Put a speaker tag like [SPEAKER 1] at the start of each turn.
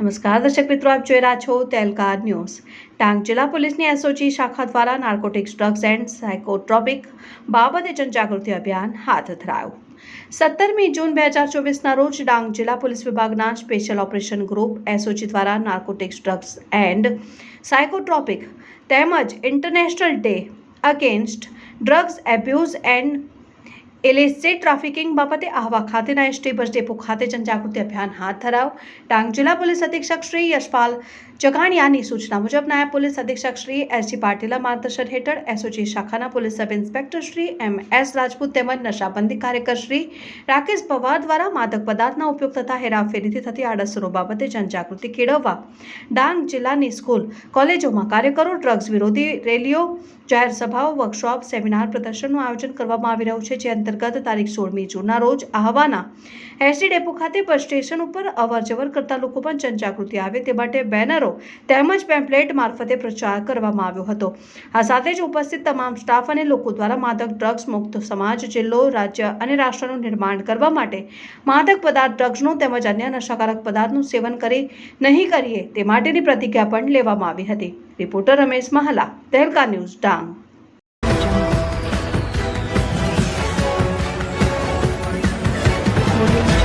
[SPEAKER 1] નમસ્કાર, દર્શક મિત્રો, આપ જોઈ રહ્યા છો તેલકાર ન્યૂઝ. ડાંગ જિલ્લા પોલીસની એસઓજી શાખા દ્વારા નાર્કોટિક્સ, ડ્રગ્સ એન્ડ સાયકોટ્રોપિક બાબતે જનજાગૃતિ અભિયાન હાથ ધરાયું. સત્તરમી જૂન બે હજાર ચોવીસના રોજ ડાંગ જિલ્લા પોલીસ વિભાગના સ્પેશિયલ ઓપરેશન ગ્રુપ, એસઓજી દ્વારા નાર્કોટિક્સ, ડ્રગ્સ એન્ડ સાયકોટ્રોપિક તેમજ international day against drugs abuse and illicit trafficking બાબતે આહવા ખાતેના એસટી બસ ડેપો ખાતે જનજાગૃતિ અભિયાન હાથ ધરાવ. ડાંગ જિલ્લા પોલીસ અધિક્ષક શ્રી યશપાલ જગાણિયાની સૂચના મુજબ નાયબ પોલીસ અધિક્ષક શ્રી એસ જી પાટીલના માર્ગદર્શન હેઠળ એસઓજી શાખાના police sub inspector Shri M S Rajput તેમજ નશાબંધી કાર્યકર શ્રી રાકેશ પવાર દ્વારા માદક પદાર્થના ઉપયોગ તથા હેરાફેરીથી થતી આડઅસરો બાબતે જનજાગૃતિ કેળવવા ડાંગ જિલ્લાની સ્કૂલ, કોલેજોમાં કાર્યકરો, ડ્રગ્સ વિરોધી રેલીઓ, જાહેર સભાઓ, વર્કશોપ, સેમિનાર પ્રદર્શનનું આયોજન કરવામાં આવી રહ્યું છે, જે અંતર્ગત તારીખ સોળમી જૂનના રોજ આહવાના એસટી ડેપો ખાતે બસ સ્ટેશન ઉપર અવર જવર કરતા લોકો પણ જનજાગૃતિ આવે તે માટે બેનરો તેમજ પેમ્પલેટ મારફતે પ્રચાર કરવામાં આવ્યો હતો. આ સાથે જ ઉપસ્થિત તમામ સ્ટાફ અને લોકો દ્વારા માદક ડ્રગ્સ મુક્ત સમાજ, જિલ્લો, રાજ્ય અને રાષ્ટ્રનું નિર્માણ કરવા માટે માદક પદાર્થ ડ્રગ્સનું તેમજ અન્ય નશાકારક પદાર્થનું સેવન કરી નહીં કરીએ તે માટેની પ્રતિજ્ઞા પણ લેવામાં આવી હતી. Reporter Ramesh Mahala, Tehelka news, Dang.
[SPEAKER 2] Audio